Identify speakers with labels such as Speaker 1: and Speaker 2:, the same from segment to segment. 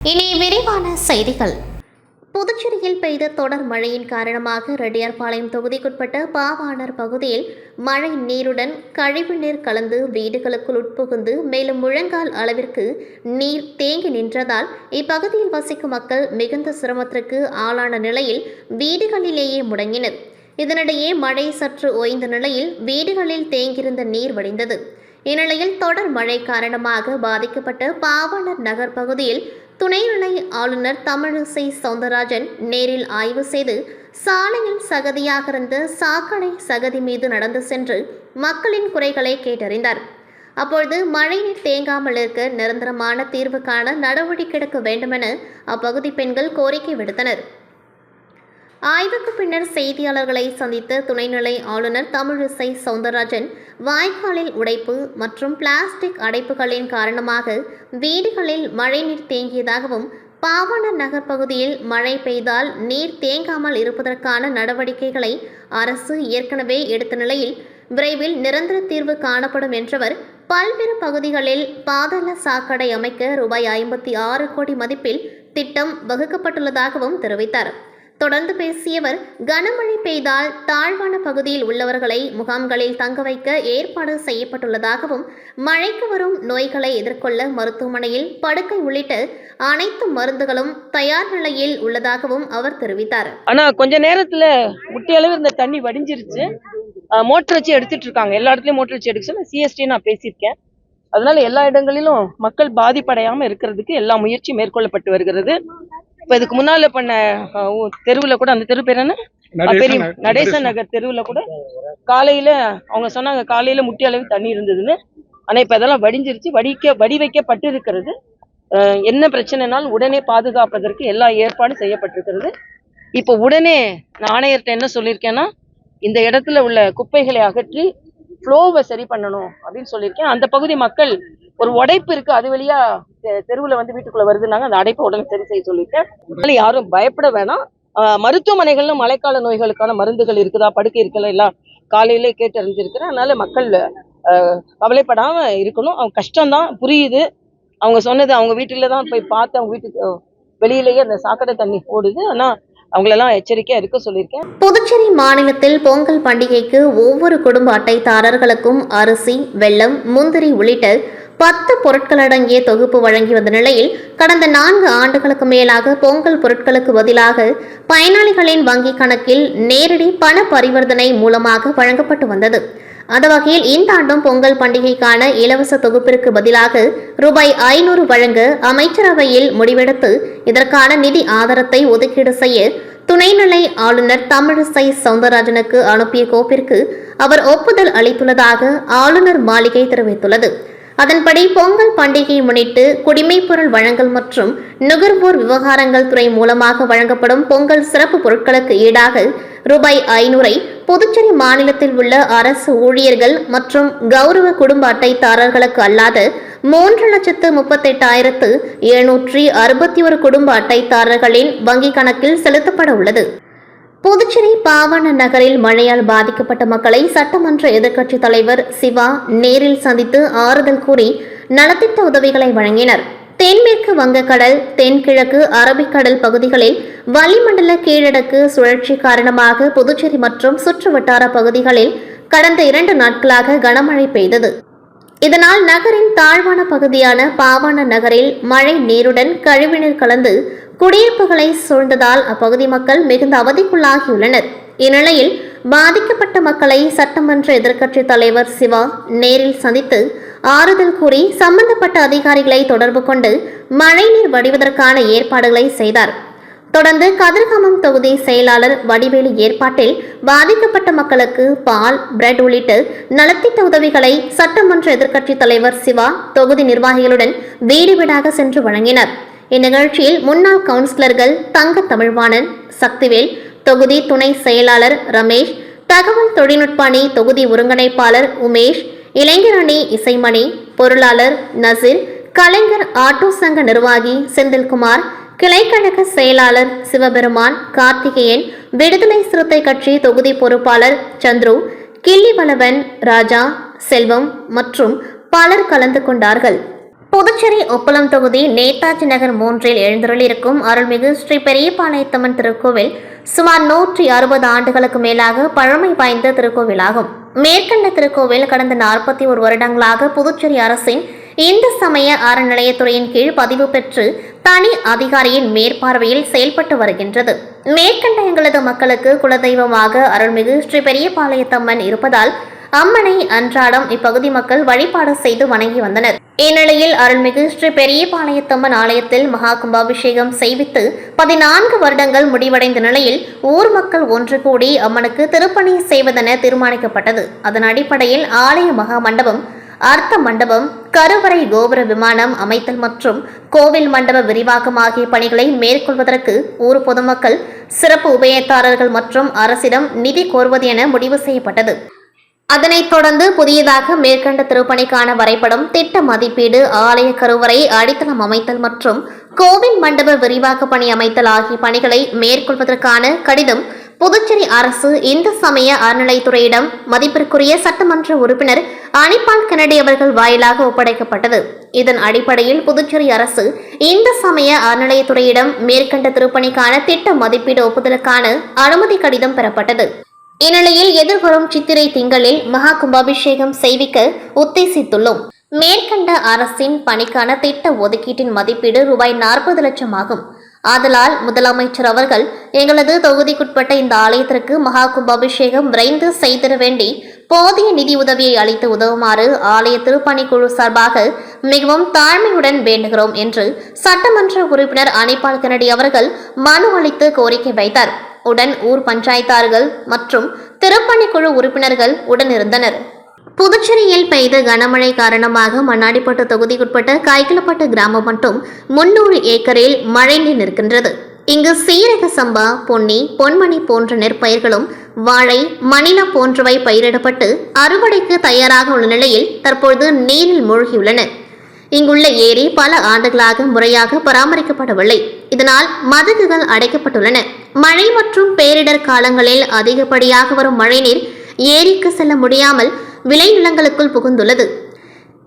Speaker 1: இனி விரிவான செய்திகள். புதுச்சேரியில் பெய்த தொடர் மழையின் காரணமாக ரெட்டியார்பாளையம் தொகுதிக்குட்பட்ட பாவாணர் பகுதியில் மழை நீருடன் கழிவு நீர் கலந்து வீடுகளுக்குள் உட்புகுந்து மேலும் முழங்கால் அளவிற்கு நீர் தேங்கி நின்றதால் இப்பகுதியில் வசிக்கும் மக்கள் மிகுந்த சிரமத்திற்கு ஆளான நிலையில் வீடுகளிலேயே முடங்கினர். இதனிடையே மழை சற்று ஓய்ந்த நிலையில் வீடுகளில் தேங்கியிருந்த நீர் வடிந்தது. இந்நிலையில் தொடர் மழை காரணமாக பாதிக்கப்பட்ட பாவாணர் நகர் பகுதியில் துணைநிலை ஆளுநர் தமிழிசை சவுந்தரராஜன் நேரில் ஆய்வு செய்து சாலையில் சகதியாக இருந்த சாக்கடை சகதி மீது நடந்து சென்று மக்களின் குறைகளை கேட்டறிந்தார். அப்பொழுது மழைநீர் தேங்காமல் இருக்க நிரந்தரமான தீர்வு காண நடவடிக்கை எடுக்க வேண்டுமென அப்பகுதி பெண்கள் கோரிக்கை விடுத்தனர். ஆய்வுக்கு பின்னர் செய்தியாளர்களை சந்தித்த துணைநிலை ஆளுநர் தமிழிசை சவுந்தரராஜன் வாய்க்காலில் உடைப்பு மற்றும் பிளாஸ்டிக் அடைப்புகளின் காரணமாக வீடுகளில் மழைநீர் தேங்கியதாகவும் பாவணர் நகர் பகுதியில் மழை பெய்தால் நீர் தேங்காமல் இருப்பதற்கான நடவடிக்கைகளை அரசு ஏற்கனவே எடுத்த நிலையில் விரைவில் நிரந்தர தீர்வு காணப்படும் என்றவர் பல்வேறு பகுதிகளில் பாதாள சாக்கடை அமைக்க ரூபாய் ஐம்பத்தி ஆறு கோடி மதிப்பில் திட்டம் வகுக்கப்பட்டுள்ளதாகவும் தெரிவித்தார். தொடர்ந்து பேசியவர் கனமழை பெய்தால் தாழ்வான பகுதியில் உள்ளவர்களை முகாம்களில் தங்க வைக்க ஏற்பாடு செய்யப்பட்டுள்ளதாகவும் மழைக்கு வரும் நோய்களை எதிர்கொள்ள மருத்துவமனையில் படுக்கை உள்ளிட்ட அனைத்து மருந்துகளும் தயார் நிலையில் உள்ளதாகவும் அவர் தெரிவித்தார்.
Speaker 2: ஆனா கொஞ்ச நேரத்துல முட்டி அளவு இந்த தண்ணி வடிஞ்சிருச்சு. மோட்டர் வச்சு எடுத்துட்டு இருக்காங்க. எல்லா இடத்துலயும் மோட்டர் வச்சு எடுக்க சொல்லி சிஎஸ்டி நான் பேசியிருக்கேன். அதனால எல்லா இடங்களிலும் மக்கள் பாதிப்படையாம இருக்கிறதுக்கு எல்லா முயற்சியும் மேற்கொள்ளப்பட்டு வருகிறது. இப்ப இதுக்கு முன்னால பண்ண தெருவுல கூட அந்த தெரு பேர் என்ன? பெரிய நடேசன் நகர் தெருவுல கூட காலையில அவங்க சொன்னாங்க காலையில முட்டி அளவு தண்ணி இருந்ததுன்னு. ஆனா இப்ப அதெல்லாம் வடிஞ்சிருச்சு. வடிக்க வடி வைக்கப்பட்டு இருக்கிறது என்ன பிரச்சனைனாலும் உடனே பாதுகாப்பதற்கு எல்லா ஏற்பாடும் செய்யப்பட்டிருக்கிறது. இப்போ உடனே நான் ஆணையர்கிட்ட என்ன சொல்லியிருக்கேன்னா இந்த இடத்துல உள்ள குப்பைகளை அகற்றி ஃப்ளோவை சரி பண்ணணும் அப்படின்னு சொல்லியிருக்கேன். அந்த பகுதி மக்கள் ஒரு உடைப்பு இருக்கு அது வழியா தெ- தெருவுல வந்து வீட்டுக்குள்ள வருதுனாங்க அந்த அடைப்பை உடனே சரி செய்ய சொல்லிட்டேன் அதனால யாரும் பயப்பட வேணாம். மருத்துவமனைகள்ல மழைக்கால நோய்களுக்கான மருந்துகள் இருக்குதா படுக்கை இருக்குல்ல எல்லாம் காலையிலே கேட்டு அறிஞ்சிருக்கிறேன். அதனால மக்கள் கவலைப்படாம இருக்கணும். அவங்க கஷ்டம்தான் புரியுது. அவங்க சொன்னது அவங்க வீட்டுல தான் போய் பார்த்து அவங்க வீட்டுக்கு வெளியிலேயே அந்த சாக்கடை தண்ணி ஓடுது. ஆனா அவங்களெல்லாம் எச்சரிக்கையா இருக்க சொல்லியிருக்கேன்.
Speaker 1: புதுச்சேரி மாநிலத்தில் பொங்கல் பண்டிகைக்கு ஒவ்வொரு குடும்ப அட்டைதாரர்களுக்கும் அரிசி வெள்ளம் முந்திரி உள்ளிட்ட பத்து பொருட்கள் அடங்கிய தொகுப்பு வழங்கி வந்த நிலையில் கடந்த நான்கு ஆண்டுகளுக்கு மேலாக பொங்கல் பொருட்களுக்கு பதிலாக பயனாளிகளின் வங்கிக் கணக்கில் நேரடி பண பரிவர்த்தனை மூலமாக வழங்கப்பட்டு வந்தது. அந்த வகையில் இந்த ஆண்டும் பொங்கல் பண்டிகைக்கான இலவச தொகுப்பிற்கு பதிலாக ரூபாய் ஐநூறு வழங்க அமைச்சரவையில் முடிவெடுத்து இதற்கான நிதி ஆதாரத்தை ஒதுக்கீடு செய்ய துணைநிலை ஆளுநர் தமிழிசை சவுந்தரராஜனுக்கு அனுப்பிய கோப்பிற்கு அவர் ஒப்புதல் அளித்துள்ளதாக ஆளுநர் மாளிகை தெரிவித்துள்ளது. அதன்படி பொங்கல் பண்டிகையை முன்னிட்டு குடிமைப்பொருள் வழங்கல் மற்றும் நுகர்வோர் விவகாரங்கள் துறை மூலமாக வழங்கப்படும் பொங்கல் சிறப்பு பொருட்களுக்கு ஈடாக ரூபாய் ஐநூறை புதுச்சேரி மாநிலத்தில் உள்ள அரசு ஊழியர்கள் மற்றும் கௌரவ குடும்ப அட்டைதாரர்களுக்கு அல்லாத மூன்று லட்சத்து முப்பத்தெட்டாயிரத்து எழுநூற்றி அறுபத்தி ஒரு குடும்ப அட்டைதாரர்களின் வங்கிக் கணக்கில் செலுத்தப்பட உள்ளது. புதுச்சேரி பாவன நகரில் மழையால் பாதிக்கப்பட்ட மக்களை சட்டமன்ற எதிர்க்கட்சித் தலைவர் சிவா நேரில் சந்தித்து ஆறுதல் கூறி நலத்திட்ட உதவிகளை வழங்கினர். தென்மேற்கு வங்கக்கடல் தென்கிழக்கு அரபிக்கடல் பகுதிகளில் வளிமண்டல கீழடக்கு சுழற்சி காரணமாக புதுச்சேரி மற்றும் சுற்றுவட்டார பகுதிகளில் கடந்த இரண்டு நாட்களாக கனமழை பெய்தது. இதனால் நகரின் தாழ்வான பகுதியான பாவான நகரில் மழை நீருடன் கழிவுநீர் கலந்து குடியிருப்புகளை சூழ்ந்ததால் அப்பகுதி மக்கள் மிகுந்த அவதிக்குள்ளாகியுள்ளனர். இந்நிலையில் பாதிக்கப்பட்ட மக்களை சட்டமன்ற எதிர்க்கட்சித் தலைவர் சிவா நேரில் சந்தித்து ஆறுதல் கூறி சம்பந்தப்பட்ட அதிகாரிகளை தொடர்பு கொண்டு மழைநீர் வடிவதற்கான ஏற்பாடுகளை செய்தார். தொடர்ந்து கதிர்காமம் தொகுதி செயலாளர் வடிவேலு ஏற்பாட்டில் பாதிக்கப்பட்ட மக்களுக்கு பால் பிரெட் உள்ளிட்ட நலத்திட்ட உதவிகளை சட்டமன்ற எதிர்க்கட்சித் தலைவர் சிவா தொகுதி நிர்வாகிகளுடன் வீடு வீடாக சென்று வழங்கினர். இந்நிகழ்ச்சியில் முன்னாள் கவுன்சிலர்கள் தங்க தமிழ்வாணன் சக்திவேல் தொகுதி துணை செயலாளர் ரமேஷ் தகவல் தொழில்நுட்ப அணி தொகுதி ஒருங்கிணைப்பாளர் உமேஷ் இளைஞர் அணி இசைமணி பொருளாளர் நசீர் கலைஞர் ஆட்டோ சங்க நிர்வாகி செந்தில்குமார் கிளைக்கழக செயலாளர் சிவபெருமான் கார்த்திகேயன் விடுதலை சிறுத்தை கட்சி தொகுதி பொறுப்பாளர் சந்துரு கிள்ளிவளவன் ராஜா செல்வம் மற்றும் பலர் கலந்து கொண்டார்கள். புதுச்சேரி ஒப்பளம் தொகுதி நேதாஜி நகர் மூன்றில் எழுந்தருளிருக்கும் அருள்மிகு ஸ்ரீ பெரியபாளையத்தம்மன் திருக்கோவில் சுமார் நூற்றி அறுபது ஆண்டுகளுக்கு மேலாக பழமை வாய்ந்த திருக்கோவிலாகும். மேற்கண்ட திருக்கோவில் கடந்த நாற்பத்தி ஒரு வருடங்களாக புதுச்சேரி அரசின் இந்து சமய அறநிலையத்துறையின் கீழ் பதிவு பெற்று தனி அதிகாரியின் மேற்பார்வையில் செயல்பட்டு வருகின்றது. மேற்கண்ட எங்களது மக்களுக்கு குலதெய்வமாக அருள்மிகு ஸ்ரீ பெரியபாளையத்தம்மன் இருப்பதால் அம்மனை அன்றாடம் இப்பகுதி மக்கள் வழிபாடு செய்து வணங்கி வந்தனர். இந்நிலையில் அருள்மிகு ஸ்ரீ பெரியபாளையத்தம்மன் ஆலயத்தில் மகா கும்பாபிஷேகம் செய்வித்து பதினான்கு வருடங்கள் முடிவடைந்த நிலையில் ஊர் மக்கள் ஒன்று கூடி அம்மனுக்கு திருப்பணி செய்வதென தீர்மானிக்கப்பட்டது. அதன் அடிப்படையில் ஆலய மகா மண்டபம் அர்த்த மண்டபம் கருவறை கோபுர விமானம் அமைத்தல் மற்றும் கோவில் மண்டப விரிவாக்கம் ஆகிய பணிகளை மேற்கொள்வதற்கு ஊர் பொதுமக்கள் சிறப்பு உபயத்தாரர்கள் மற்றும் அரசிடம் நிதி கோருவது என முடிவு செய்யப்பட்டது. அதனைத் தொடர்ந்து புதியதாக மேற்கண்ட திருப்பணிக்கான வரைபடம் திட்ட மதிப்பீடு ஆலய கருவறை அடித்தளம் அமைத்தல் மற்றும் கோவில் மண்டப விரிவாக்க பணி அமைத்தல் ஆகிய பணிகளை மேற்கொள்வதற்கான கடிதம் புதுச்சேரி அரசு இந்து சமய அறநிலைத்துறையிடம் மதிப்பிற்குரிய சட்டமன்ற உறுப்பினர் அனிபால் கெனடி அவர்கள் வாயிலாக ஒப்படைக்கப்பட்டது. இதன் அடிப்படையில் புதுச்சேரி அரசு இந்து சமய அறநிலையத்துறையிடம் மேற்கண்ட திருப்பணிக்கான திட்ட மதிப்பீடு ஒப்புதலுக்கான அனுமதி கடிதம் பெறப்பட்டது. இந்நிலையில் எதிர்வரும் சித்திரை திங்களில் மகா கும்பாபிஷேகம் செய்விக்க உத்தேசித்துள்ளோம். மேற்கண்ட அரசின் பணிக்கான திட்ட ஒதுக்கீட்டின் மதிப்பீடு ரூபாய் நாற்பது லட்சம் ஆகும் ஆதலால் முதலமைச்சர் அவர்கள் எங்களது தொகுதிக்குட்பட்ட இந்த ஆலயத்திற்கு மகா கும்பாபிஷேகம் விரைந்து செய்திட வேண்டி போதிய நிதி உதவியை அளித்து உதவுமாறு ஆலய திருப்பணிக்குழு சார்பாக மிகவும் தாழ்மையுடன் வேண்டுகிறோம் என்று சட்டமன்ற உறுப்பினர் அனிபால் கனடி அவர்கள் மனு அளித்து கோரிக்கை வைத்தார். உடன் ஊர் பஞ்சாயத்தார்கள் மற்றும் திருப்பணிக்குழு உறுப்பினர்கள் உடனிருந்தனர். புதுச்சேரியில் பெய்த கனமழை காரணமாக மண்ணாடிப்பட்டு தொகுதிக்குட்பட்ட காய்கிளப்பட்டு கிராமம் மட்டும் முன்னூறு ஏக்கரில் மழைநீர் நிற்கின்றது. இங்கு சீரக சம்பா பொன்னி பொன்மணி போன்ற நெற்பயிர்களும் வாழை மணிலா போன்றவை பயிரிடப்பட்டு அறுவடைக்கு தயாராக உள்ள நிலையில் தற்பொழுது நீரில் மூழ்கியுள்ளன. இங்குள்ள ஏரி பல ஆண்டுகளாக முறையாக பராமரிக்கப்படவில்லை. இதனால் மதகுகள் அடைக்கப்பட்டுள்ளன. மழை மற்றும் பேரிடர் காலங்களில் அதிகப்படியாக வரும் மழைநீர் ஏரிக்கு செல்ல முடியாமல் விளைநிலங்களுக்குள் புகுந்துள்ளது.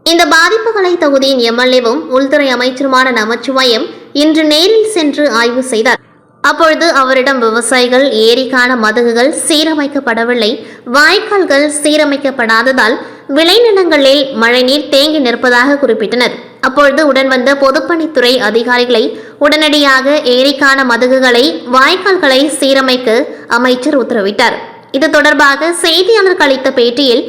Speaker 1: இந்த பாதிப்புகளை தொகுதியின் எம்எல்ஏவும் உள்துறை அமைச்சருமான நமச்சிவாயம் இன்று நேரில் சென்று ஆய்வு செய்தார். அப்பொழுது அவரிடம் விவசாயிகள் ஏரிக்கான மதகுகள் சீரமைக்கப்படவில்லை. வாய்க்கால்கள் சீரமைக்கப்படாததால் விளைநிலங்களில் மழைநீர் தேங்கி நிற்பதாக குறிப்பிட்டனர். அப்பொழுது உடன் வந்த பொதுப்பணித்துறை அதிகாரிகளை உடனடியாக ஏரிக்கான மதகுகளை வாய்க்கால்களை சீரமைக்க அமைச்சர் உத்தரவிட்டார். இது தொடர்பாக செய்தியாளர்கள் அளித்த பேட்டியில்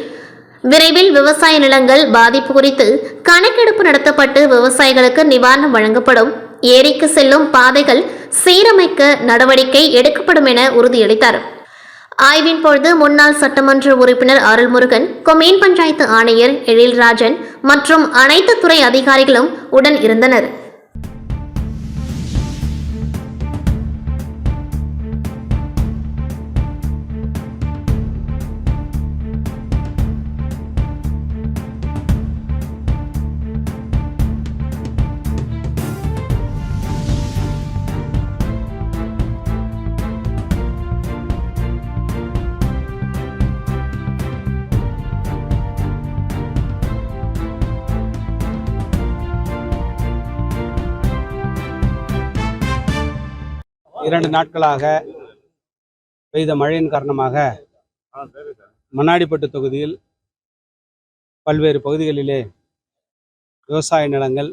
Speaker 1: விரைவில் விவசாய நிலங்கள் பாதிப்பு குறித்து கணக்கெடுப்பு நடத்தப்பட்டு விவசாயிகளுக்கு நிவாரணம் வழங்கப்படும். ஏரிக்கு செல்லும் பாதைகள் சீரமைக்க நடவடிக்கை எடுக்கப்படும் என உறுதியளித்தார். ஆய்வின் பொழுது முன்னாள் சட்டமன்ற உறுப்பினர் அருள்முருகன் கொமீன் பஞ்சாயத்து ஆணையர் எழில்ராஜன் மற்றும் அனைத்து துறை அதிகாரிகளும் உடன் இருந்தனர்.
Speaker 3: நாட்களாக பெய்த மழையின் காரணமாக மண்ணாடிப்பட்டு தொகுதியில் பல்வேறு பகுதிகளிலே விவசாய நிலங்கள்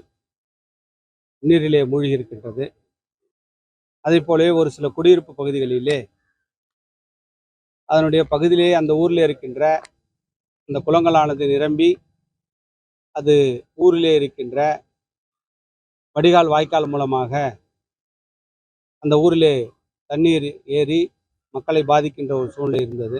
Speaker 3: நீரிலே மூழ்கி இருக்கின்றது அதே போலவே ஒரு சில குடியிருப்பு பகுதிகளிலே அதனுடைய பகுதியிலே அந்த ஊரில் இருக்கின்ற அந்த குளங்களானது நிரம்பி அது ஊரிலே இருக்கின்ற வடிகால் வாய்க்கால் மூலமாக அந்த ஊரிலே தண்ணீர் ஏறி மக்களை பாதிக்கின்ற ஒரு சூழ்நிலை இருந்தது.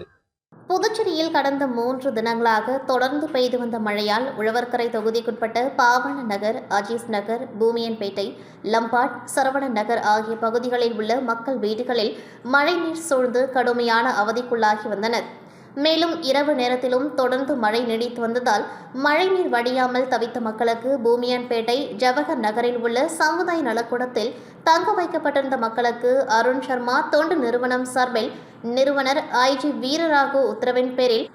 Speaker 1: புதுச்சேரியில் கடந்த மூன்று தினங்களாக தொடர்ந்து பெய்து வந்த மழையால் உழவர்கரை தொகுதிக்குட்பட்ட பாவன நகர் அஜீஸ் நகர் பூமியன்பேட்டை லம்பாட் சரவணன் நகர் ஆகிய பகுதிகளில் உள்ள மக்கள் வீடுகளில் மழைநீர் சூழ்ந்து கடுமையான அவதிக்குள்ளாகி வந்தனர். மேலும் இரவு நேரத்திலும் தொடர்ந்து மழை நீடித்து வந்ததால் மழைநீர் வடியாமல் தவித்த மக்களுக்கு பூமியான்பேட்டை ஜவஹர் நகரில் உள்ள சமுதாய நலக்கூடத்தில் தங்க வைக்கப்பட்டிருந்த மக்களுக்கு அருண் சர்மா தொண்டு நிறுவனம் சார்பில் நிறுவனர் ஐஜி வீரராகு உத்தரவின் பேரில்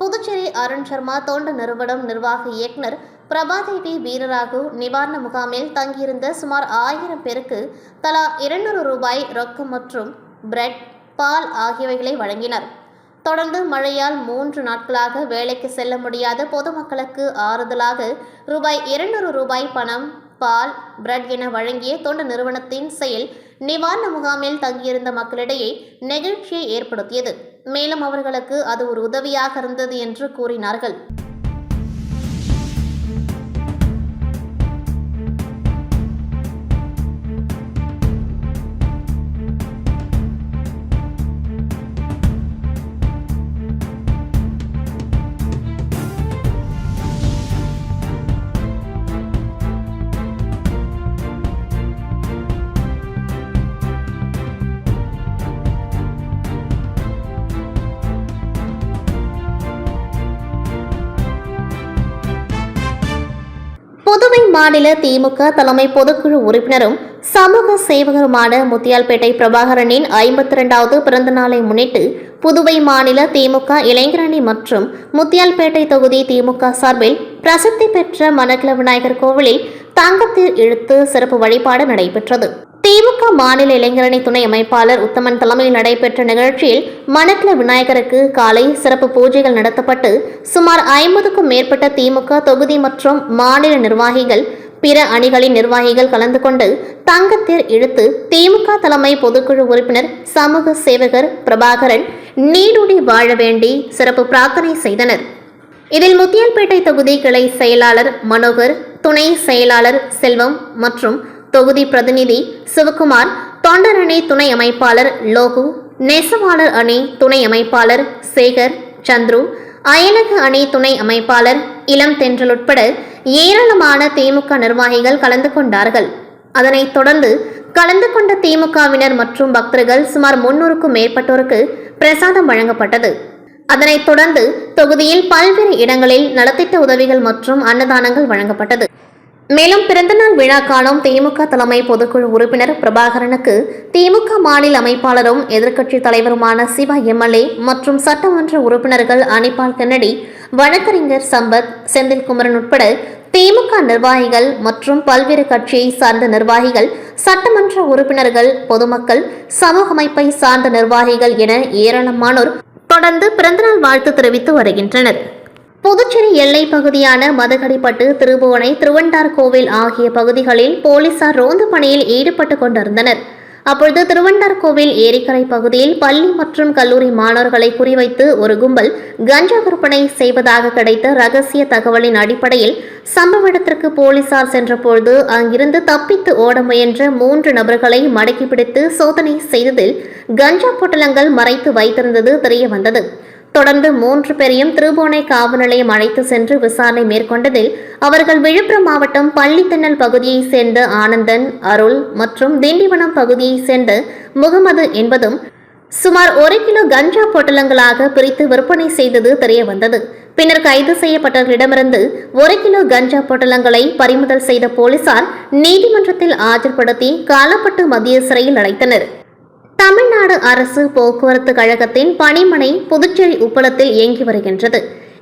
Speaker 1: புதுச்சேரி அருண் சர்மா தொண்டு நிறுவனம் நிர்வாக இயக்குனர் பிரபாதேவி வீரராகு நிவாரண முகாமில் தங்கியிருந்த சுமார் ஆயிரம் பேருக்கு தலா இருநூறு ரூபாய் ரொக்கம் மற்றும் பிரெட் பால் ஆகியவைகளை வழங்கினர். தொடர்ந்து மழையால் மூன்று நாட்களாக வேலைக்கு செல்ல முடியாத பொதுமக்களுக்கு ஆறுதலாக ரூபாய் இருநூறு ரூபாய் பணம் பால் பிரெட் என வழங்கிய தொண்டு நிறுவனத்தின் செயல் நிவாரண முகாமில் தங்கியிருந்த மக்களிடையே நெகிழ்ச்சியை ஏற்படுத்தியது. மேலும் அவர்களுக்கு அது ஒரு உதவியாக இருந்தது என்று கூறினார்கள். மாநில திமுக தலைமை பொதுக்குழு உறுப்பினரும் சமூக சேவகருமான முத்தியால்பேட்டை பிரபாகரனின் ஐம்பத்தி இரண்டாவது பிறந்த நாளை முன்னிட்டு புதுவை மாநில திமுக இளைஞரணி மற்றும் முத்தியால்பேட்டை தொகுதி திமுக சார்பில் பிரசித்தி பெற்ற மணக்கில விநாயகர் கோவிலில் தங்கத்தில் இழுத்து சிறப்பு வழிபாடு நடைபெற்றது. திமுக மாநில இளைஞரணி துணை அமைப்பாளர் உத்தமன் தலைமையில் நடைபெற்ற நிகழ்ச்சியில் மணக்கில விநாயகருக்கு காலை சிறப்பு பூஜைகள் நடத்தப்பட்டு சுமார் ஐம்பதுக்கும் மேற்பட்ட திமுக தொகுதி மற்றும் மாநில நிர்வாகிகள் பிற அணிகளின் நிர்வாகிகள் கலந்து கொண்டு தங்கத்தேர் இழுத்து திமுக தலைமை பொதுக்குழு உறுப்பினர் சமூக சேவகர் பிரபாகரன் நீடுடி வாழ வேண்டி சிறப்பு பிரார்த்தனை செய்தனர். இதில் முத்தியால்பேட்டை தொகுதி கிளை செயலாளர் மனோகர் துணை செயலாளர் செல்வம் மற்றும் தொகுதி பிரதிநிதி சிவகுமார் தொண்டர் அணி துணை அமைப்பாளர் லோகு நெசவாளர் அணி துணை அமைப்பாளர் சேகர் சந்துரு அயலக அணி துணை அமைப்பாளர் இளம் தென்றல் உட்பட ஏராளமான திமுக நிர்வாகிகள் கலந்து கொண்டார்கள். அதனைத் தொடர்ந்து கலந்து கொண்ட திமுகவினர் மற்றும் பக்தர்கள் சுமார் முன்னூறுக்கும் மேற்பட்டோருக்கு பிரசாதம் வழங்கப்பட்டது. அதனைத் தொடர்ந்து தொகுதியில் பல்வேறு இடங்களில் நலத்திட்ட உதவிகள் மற்றும் அன்னதானங்கள் வழங்கப்பட்டது. மேலும் பிறந்தநாள் விழா காணும் திமுக தலைமை பொதுக்குழு உறுப்பினர் பிரபாகரனுக்கு திமுக மாநில அமைப்பாளரும் எதிர்க்கட்சித் தலைவருமான சிவா எம்எல்ஏ மற்றும் சட்டமன்ற உறுப்பினர்கள் அனிபால் கென்னடி வழக்கறிஞர் சம்பத் செந்தில்குமரன் உட்பட திமுக நிர்வாகிகள் மற்றும் பல்வேறு கட்சியை சார்ந்த நிர்வாகிகள் சட்டமன்ற உறுப்பினர்கள் பொதுமக்கள் சமூக அமைப்பை சார்ந்த நிர்வாகிகள் என ஏராளமானோர் தொடர்ந்து பிறந்தநாள் வாழ்த்து தெரிவித்து வருகின்றனர். புதுச்சேரி எல்லை பகுதியான மதகடிப்பட்டு திருபுவனை திருவண்டார் கோவில் ஆகிய பகுதிகளில் போலீசார் ரோந்து பணியில் ஈடுபட்டு கொண்டிருந்தனர். அப்பொழுது திருவண்டார் கோவில் ஏரிக்கரை பகுதியில் பள்ளி மற்றும் கல்லூரி மாணவர்களை குறிவைத்து ஒரு கும்பல் கஞ்சா விற்பனை செய்வதாக கிடைத்த ரகசிய தகவலின் அடிப்படையில் சம்பவ இடத்திற்கு போலீசார் சென்றபொழுது அங்கிருந்து தப்பித்து ஓட முயன்ற மூன்று நபர்களை மடக்கி பிடித்து சோதனை செய்ததில் கஞ்சா பொட்டலங்கள் மறைத்து வைத்திருந்தது தெரியவந்தது. தொடர்ந்து மூன்று பேரையும் திருபுவனை காவல் நிலையம் அழைத்து சென்று விசாரணை மேற்கொண்டதில் அவர்கள் விழுப்புரம் மாவட்டம் பள்ளித்திண்ணல் பகுதியைச் சேர்ந்த ஆனந்தன் அருள் மற்றும் திண்டிவனம் பகுதியைச் சேர்ந்த முகமது என்பதும் சுமார் ஒரு கிலோ கஞ்சா பொட்டலங்களாக பிரித்து விற்பனை செய்தது தெரியவந்தது. பின்னர் கைது செய்யப்பட்டவர்களிடமிருந்து ஒரு கிலோ கஞ்சா பொட்டலங்களை பறிமுதல் செய்த போலீசார் நீதிமன்றத்தில் ஆஜர்படுத்தி காலப்பட்டு மத்திய சிறையில் அடைத்தனர். தமிழ்நாடு அரசு போக்குவரத்து கழகத்தின் பணிமனை புதுச்சேரி உப்பளத்தில் இயங்கி வருகின்றது.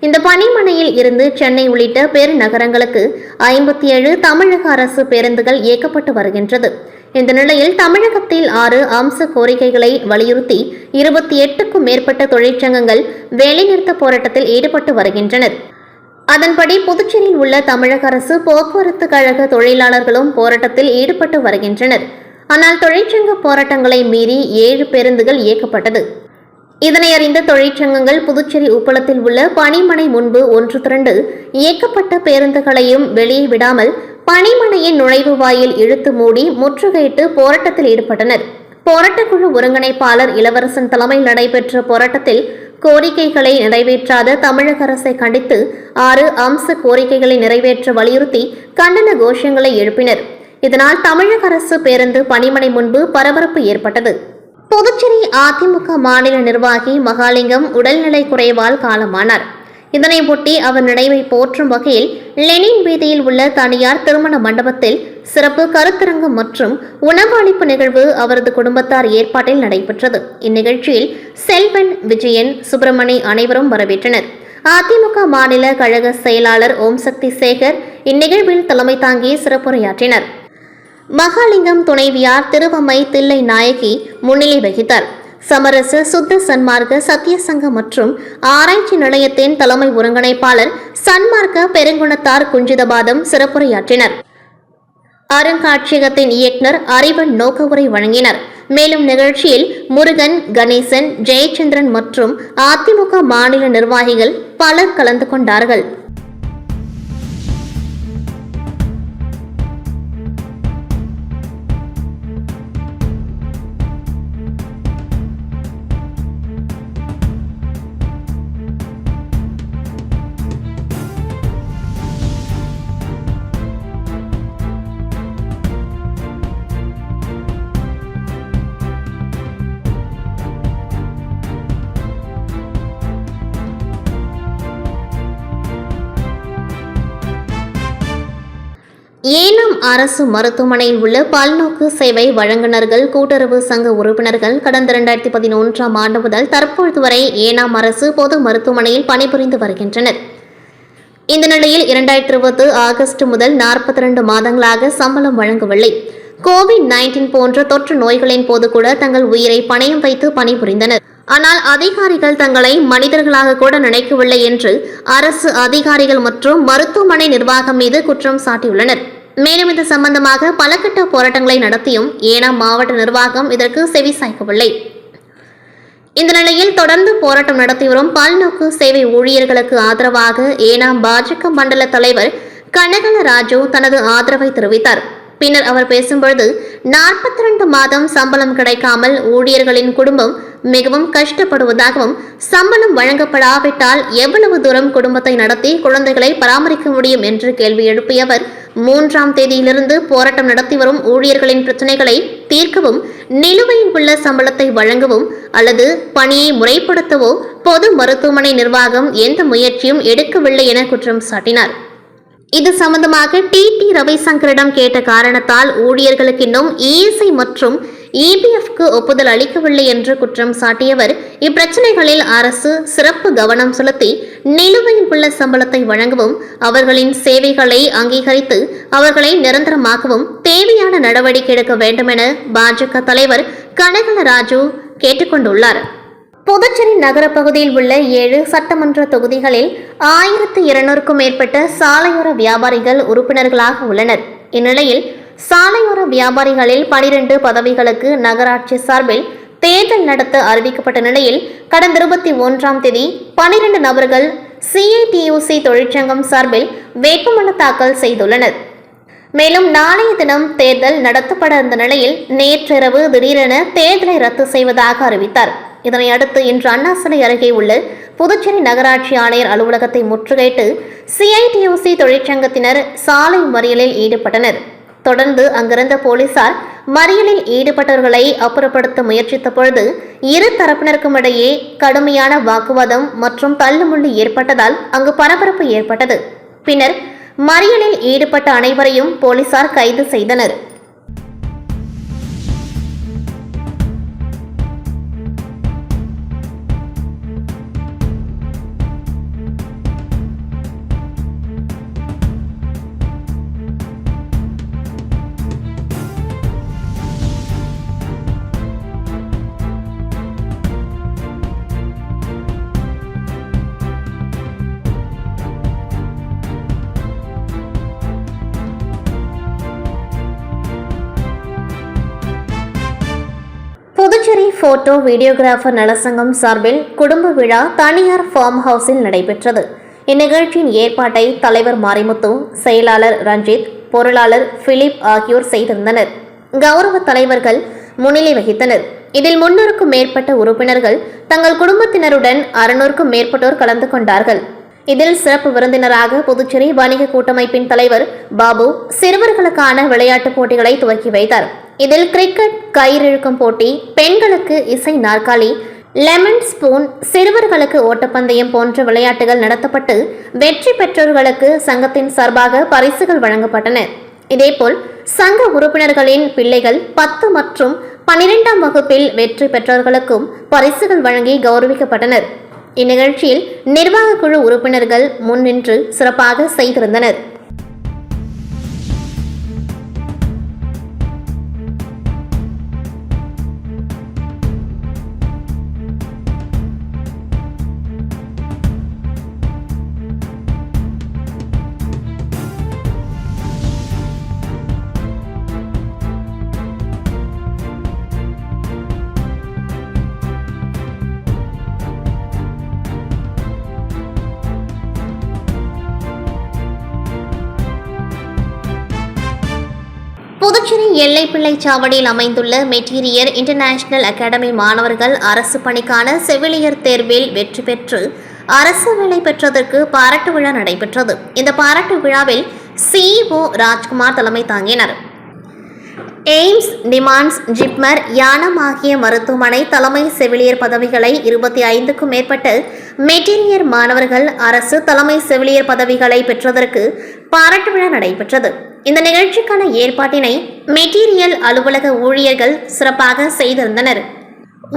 Speaker 1: இந்த பணிமனையில் இருந்து சென்னை உள்ளிட்ட பெருநகரங்களுக்கு ஐம்பத்தி ஏழு தமிழக அரசு பேருந்துகள் இயக்கப்பட்டு வருகின்றது. இந்த நிலையில் தமிழகத்தில் ஆறு அம்ச கோரிக்கைகளை வலியுறுத்தி இருபத்தி எட்டுக்கும் மேற்பட்ட தொழிற்சங்கங்கள் வேலைநிறுத்த போராட்டத்தில் ஈடுபட்டு வருகின்றனர். அதன்படி புதுச்சேரியில் உள்ள தமிழக அரசு போக்குவரத்து கழக தொழிலாளர்களும் போராட்டத்தில் ஈடுபட்டு வருகின்றனர். ஆனால் தொழிற்சங்க போராட்டங்களை மீறி ஏழு பேருந்துகள் இயக்கப்பட்டது. இதனை அறிந்த தொழிற்சங்கங்கள் புதுச்சேரி உப்பளத்தில் உள்ள பணிமனை முன்பு ஒன்று திரண்டு இயக்கப்பட்ட பேருந்துகளையும் வெளியே விடாமல் பணிமனையின் நுழைவு வாயில் இழுத்து மூடி முற்றுகையிட்டு போராட்டத்தில் ஈடுபட்டனர். போராட்டக்குழு ஒருங்கிணைப்பாளர் இளவரசன் தலைமையில் நடைபெற்ற போராட்டத்தில் கோரிக்கைகளை நிறைவேற்றாத தமிழக அரசை கண்டித்து ஆறு அம்ச கோரிக்கைகளை நிறைவேற்ற வலியுறுத்தி கண்டன கோஷங்களை எழுப்பினர். இதனால் தமிழக அரசு பேருந்து பணிமனை முன்பு பரபரப்பு ஏற்பட்டது. புதுச்சேரி அதிமுக மாநில நிர்வாகி மகாலிங்கம் உடல்நிலை குறைவால் காலமானார். இதனை ஒட்டி அவர் நினைவை போற்றும் வகையில் லெனின் வீதியில் உள்ள தனியார் திருமண மண்டபத்தில் சிறப்பு கருத்தரங்கம் மற்றும் உணவு அளிப்பு நிகழ்வு அவரது குடும்பத்தார் ஏற்பாட்டில் நடைபெற்றது. இந்நிகழ்ச்சியில் செல்வன் விஜயன் சுப்பிரமணி அனைவரும் வரவேற்றனர். அதிமுக மாநில கழக செயலாளர் ஓம் சக்தி சேகர் இந்நிகழ்வில் தலைமை தாங்கி சிறப்புரையாற்றினர். மகாலிங்கம் துணைவியார் திருவம்மை தில்லை நாயகி முன்னிலை வகித்தார். சமரச சுத்த சன்மார்க்க சத்தியசங்க மற்றும் ஆராய்ச்சி நிலையத்தின் தலைமை ஒருங்கிணைப்பாளர் சன்மார்க்க பெருங்குணத்தார் குஞ்சிதபாதம் சிறப்புரையாற்றினர். அருங்காட்சியகத்தின் இயக்குனர் அறிவன் நோக்க உரை வழங்கினர். மேலும் நிகழ்ச்சியில் முருகன் கணேசன் ஜெயச்சந்திரன் மற்றும் அதிமுக மாநில நிர்வாகிகள் பலர் கலந்து கொண்டார்கள். அரசு மருத்துவமனையில் உள்ள பல்நோக்கு சேவை வழங்குனர்கள் கூட்டுறவு சங்க உறுப்பினர்கள் கடந்த இரண்டாயிரத்தி பதினொன்றாம் ஆண்டு முதல் தற்பொழுது வரை ஏனாம் அரசு பொது மருத்துவமனையில் பணிபுரிந்து வருகின்றனர். இந்த நிலையில் இரண்டாயிரத்தி இருபது ஆகஸ்ட் முதல் நாற்பத்தி ரெண்டு மாதங்களாக சம்பளம் வழங்கவில்லை. கோவிட் நைன்டீன் போன்ற தொற்று நோய்களின் போது கூட தங்கள் உயிரை பணயம் வைத்து பணிபுரிந்தனர். ஆனால் அதிகாரிகள் தங்களை மனிதர்களாக கூட நினைக்கவில்லை என்று அரசு அதிகாரிகள் மற்றும் மருத்துவமனை நிர்வாகம் மீது குற்றம் சாட்டியுள்ளனர். மேலும் இது சம்பந்தமாக பல கட்ட போராட்டங்களை நடத்தியும் ஏனாம் மாவட்ட நிர்வாகம் இதற்கு செவி சாய்க்கவில்லை. இந்த நிலையில் தொடர்ந்து போராட்டம் நடத்தி வரும் பல்நோக்கு சேவை ஊழியர்களுக்கு ஆதரவாக ஏனாம் பாஜக மண்டல தலைவர் கனகல ராஜு தனது ஆதரவை தெரிவித்தார். பின்னர் அவர் பேசும்பொழுது நாற்பத்தி ரெண்டு மாதம் சம்பளம் கிடைக்காமல் ஊழியர்களின் குடும்பம் மிகவும் கஷ்டப்படுவதாகவும் சம்பளம் வழங்கப்படாவிட்டால் எவ்வளவு தூரம் குடும்பத்தை நடத்தி குழந்தைகளை பராமரிக்க முடியும்? என்று கேள்வி எழுப்பிய அவர் மூன்றாம் தேதியிலிருந்து போராட்டம் நடத்தி வரும் ஊழியர்களின் பிரச்சனைகளை தீர்க்கவும் நிலுவையில் உள்ள சம்பளத்தை வழங்கவும் அல்லது பணியை முறைப்படுத்தவோ பொது மருத்துவமனை நிர்வாகம் எந்த முயற்சியும் எடுக்கவில்லை என குற்றம் சாட்டினார். இது சம்பந்தமாக டி டி ரவிசங்கரிடம் கேட்ட காரணத்தால் ஊழியர்களுக்கு இன்னும் இஎஸ்ஐ மற்றும் இபிஎஃப்க்கு ஒப்புதல் அளிக்கவில்லை என்று குற்றம் சாட்டியவர். இப்பிரச்சனைகளில் அரசு சிறப்பு கவனம் செலுத்தி நிலுவையில் உள்ள சம்பளத்தை வழங்கவும் அவர்களின் சேவைகளை அங்கீகரித்து அவர்களை நிரந்தரமாக்கவும் தேவையான நடவடிக்கை எடுக்க வேண்டும் என பாஜக தலைவர் கனகல ராஜு கேட்டுக்கொண்டுள்ளார். புதுச்சேரி நகர பகுதியில் உள்ள ஏழு சட்டமன்ற தொகுதிகளில் ஆயிரத்து இருநூறுக்கும் மேற்பட்ட சாலையோர வியாபாரிகள் உறுப்பினர்களாக உள்ளனர். இந்நிலையில் சாலையோர வியாபாரிகளில் பனிரெண்டு பதவிகளுக்கு நகராட்சி சார்பில் தேர்தல் நடத்த அறிவிக்கப்பட்ட நிலையில் கடந்த இருபத்தி ஒன்றாம் தேதி பனிரெண்டு நபர்கள் சிஐடியூசி தொழிற்சங்கம் சார்பில் வேட்புமனு தாக்கல் செய்துள்ளனர். மேலும் நாளைய தினம் தேர்தல் நடத்தப்பட இருந்த நிலையில் நேற்றிரவு திடீரென தேர்தலை ரத்து செய்வதாக அறிவித்தார். இதனை அடுத்து இன்று அண்ணா சிலை அருகே உள்ள புதுச்சேரி நகராட்சி ஆணையர் அலுவலகத்தை முற்றுகையிட்டு சிஐடியூசி தொழிற்சங்கத்தினர் சாலை மறியலில் ஈடுபட்டனர். தொடர்ந்து அங்கிருந்த போலீசார் மறியலில் ஈடுபட்டவர்களை அப்புறப்படுத்த முயற்சித்த பொழுது இரு தரப்பினருக்கும் இடையே கடுமையான வாக்குவாதம் மற்றும் தள்ளுமுள்ளு ஏற்பட்டதால் அங்கு பரபரப்பு ஏற்பட்டது. பின்னர் மறியலில் ஈடுபட்ட அனைவரையும் போலீசார் கைது செய்தனர். போட்டோ வீடியோகிராஃபர் நலசங்கம் சார்பில் குடும்ப விழா தனியார் ஃபார்ம் ஹவுஸில் நடைபெற்றது. இந்நிகழ்ச்சியின் ஏற்பாட்டை தலைவர் மாரிமுத்து செயலாளர் ரஞ்சித் பொருளாளர் பிலிப் ஆகியோர் செய்திருந்தனர். கௌரவ தலைவர்கள் முன்னிலை வகித்தனர். இதில் முன்னூறுக்கும் மேற்பட்ட உறுப்பினர்கள் தங்கள் குடும்பத்தினருடன் அறுநூறுக்கும் மேற்பட்டோர் கலந்து கொண்டார்கள். இதில் சிறப்பு விருந்தினராக புதுச்சேரி வணிக கூட்டமைப்பின் தலைவர் பாபு சிறுவர்களுக்கான விளையாட்டுப் போட்டிகளை துவக்கி வைத்தார். இதில் கிரிக்கெட் கயிறிழுக்கும் போட்டி பெண்களுக்கு இசை நாற்காலி லெமன் ஸ்பூன் சிறுவர்களுக்கு ஓட்டப்பந்தயம் போன்ற விளையாட்டுகள் நடத்தப்பட்டு வெற்றி பெற்றோர்களுக்கு சங்கத்தின் சார்பாக பரிசுகள் வழங்கப்பட்டன. இதேபோல் சங்க உறுப்பினர்களின் பிள்ளைகள் பத்து மற்றும் பனிரெண்டாம் வகுப்பில் வெற்றி பெற்றவர்களுக்கும் பரிசுகள் வழங்கி கௌரவிக்கப்பட்டனர். இந்நிகழ்ச்சியில் நிர்வாக குழு உறுப்பினர்கள் முன்னின்று சிறப்பாக செய்திருந்தனர். எல்லைப்பிள்ளை சாவடியில் அமைந்துள்ள மெட்டீரியர் இன்டர்நேஷனல் அகாடமி மாணவர்கள் அரசு பணிக்கான செவிலியர் தேர்வில் வெற்றி பெற்று அரசு வேலை பெற்றதற்கு பாராட்டு விழா நடைபெற்றது. இந்த பாராட்டு விழாவில் சிஇஓ ராஜ்குமார் தலைமை தாங்கினர். எய்ம்ஸ் நிமான்ஸ் ஜிப்மர் யானம் ஆகிய மருத்துவமனை தலைமை செவிலியர் பதவிகளை இருபத்தி ஐந்துக்கும் மேற்பட்ட மெட்டீரியர் மாணவர்கள் அரசு தலைமை செவிலியர் பதவிகளை பெற்றதற்கு பாராட்டு விழா நடைபெற்றது. இந்த நிகழ்ச்சிக்கான ஏற்பாட்டினை மெட்டீரியல் அலுவலக ஊழியர்கள் சிறப்பாக செய்திருந்தனர்.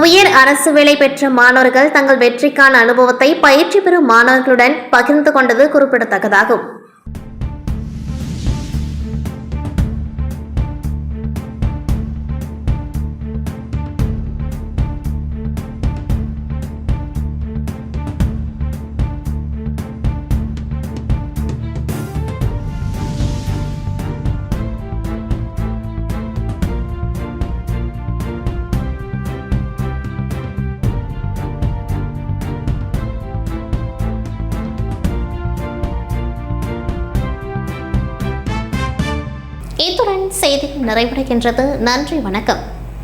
Speaker 1: உயர் அரசு வேலை பெற்ற மாணவர்கள் தங்கள் வெற்றிக்கான அனுபவத்தை பயிற்சி பெறும் மாணவர்களுடன் பகிர்ந்து கொண்டது குறிப்பிடத்தக்கதாகும். நிறைவடைகின்றது நன்றி வணக்கம்.